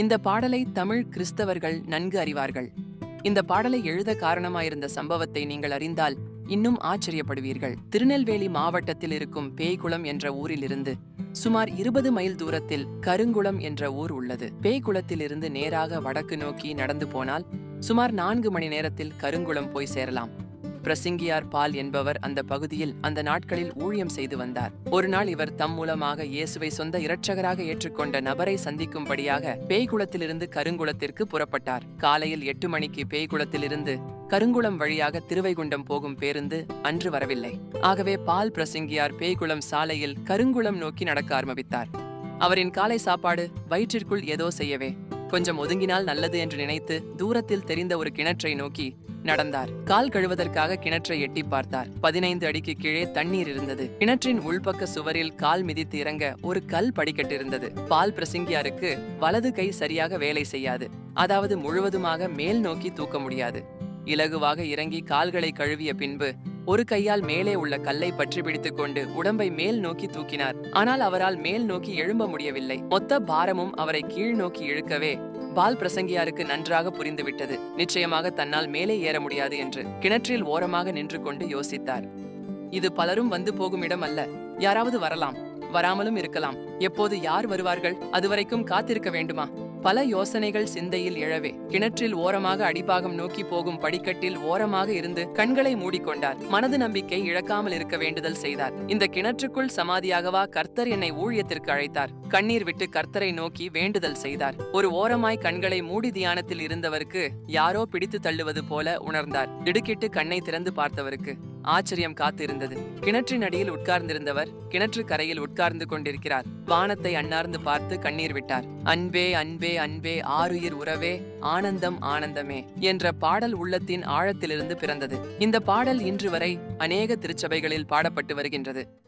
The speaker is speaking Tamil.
இந்த பாடலை தமிழ் கிறிஸ்தவர்கள் நன்கு அறிவார்கள். இந்த பாடலை எழுத காரணமாயிருந்த சம்பவத்தை நீங்கள் அறிந்தால் இன்னும் ஆச்சரியப்படுவீர்கள். திருநெல்வேலி மாவட்டத்தில் இருக்கும் பேய்குளம் என்ற ஊரிலிருந்து சுமார் இருபது மைல் தூரத்தில் கருங்குளம் என்ற ஊர் உள்ளது. பேய்குளத்திலிருந்து நேராக வடக்கு நோக்கி நடந்து போனால் சுமார் நான்கு மணி நேரத்தில் கருங்குளம் போய் சேரலாம். பிரசிங்கியார் பால் என்பவர் அந்த பகுதியில் அந்த நாட்களில் ஊழியம் செய்து வந்தார். ஒரு நாள் இவர் தம் மூலமாக இயேசுவை சொந்த இரட்சகராக ஏற்றுக்கொண்ட நபரை சந்திக்கும்படியாக பேய்குளத்திலிருந்து கருங்குளத்திற்கு புறப்பட்டார். காலையில் எட்டு மணிக்கு பேய்குளத்திலிருந்து கருங்குளம் வழியாக திருவைகுண்டம் போகும் பேருந்து அன்று வரவில்லை. ஆகவே பால் பிரசிங்கியார் பேய்குளம் சாலையில் கருங்குளம் நோக்கி நடக்க ஆரம்பித்தார். அவரின் காலை சாப்பாடு வயிற்றிற்குள் ஏதோ செய்யவே கொஞ்சம் ஒதுங்கினால் நல்லது என்று நினைத்து தூரத்தில் தெரிந்த ஒரு கிணற்றை நோக்கி நடந்தார். கால் கழுவதற்காக கிணற்றை எட்டி பார்த்தார். பதினைந்து அடிக்கு கீழே தண்ணீர் இருந்தது. கிணற்றின் உள்பக்க சுவரில் கால் மிதித்து இறங்க ஒரு கல் படிக்கட்டு இருந்தது பால் பிரசிங்கியாருக்கு வலது கை சரியாக வேலை செய்யாது. அதாவது முழுவதுமாக மேல் நோக்கி தூக்க முடியாது. இலகுவாக இறங்கி கால்களை கழுவிய பின்பு ஒரு கையால் மேலே உள்ள கல்லை பற்றி பிடித்துக் கொண்டு உடம்பை மேல் நோக்கி தூக்கினார். ஆனால் அவரால் மேல் நோக்கி எழும்ப முடியவில்லை. மொத்த பாரமும் அவரை கீழ் நோக்கி இழுக்கவே பால் பிரசங்கியாருக்கு நன்றாக புரிந்துவிட்டது. நிச்சயமாக தன்னால் மேலே ஏற முடியாது என்று கிணற்றில் ஓரமாக நின்று கொண்டு யோசித்தார். இது பலரும் வந்து போகும் இடம் அல்ல. யாராவது வரலாம். வராமலும் இருக்கலாம். எப்போது யார் வருவார்கள்? அதுவரைக்கும் காத்திருக்க வேண்டுமா? பல யோசனைகள் சிந்தையில் எழவே. கிணற்றில் ஓரமாக அடிபாகம் நோக்கி போகும் படிக்கட்டில் ஓரமாக இருந்து கண்களை மூடிக்கொண்டார். மனது நம்பிக்கை இழக்காமல் இருக்க வேண்டுதல் செய்தார். இந்த கிணற்றுக்குள் சமாதியாகவா கர்த்தர் என்னை ஊழியத்திற்கு அழைத்தார். கண்ணீர் விட்டு கர்த்தரை நோக்கி வேண்டுதல் செய்தார். ஒரு ஓரமாய் கண்களை மூடி தியானத்தில் இருந்தவருக்கு யாரோ பிடித்து தள்ளுவது போல உணர்ந்தார். திடுக்கிட்டு கண்ணை திறந்து பார்த்தவருக்கு. ஆச்சரியம் காத்திருந்தது. கிணற்றின் அடியில் உட்கார்ந்திருந்தவர் கிணற்று கரையில் உட்கார்ந்து கொண்டிருக்கிறார். வானத்தை அண்ணார்ந்து பார்த்து கண்ணீர் விட்டார். அன்பே அன்பே அன்பே ஆறுயிர் உறவே ஆனந்தம் ஆனந்தமே என்ற பாடல் உள்ளத்தின் ஆழத்திலிருந்து பிறந்தது. இந்த பாடல் இன்று வரை அநேக திருச்சபைகளில் பாடப்பட்டு வருகின்றது.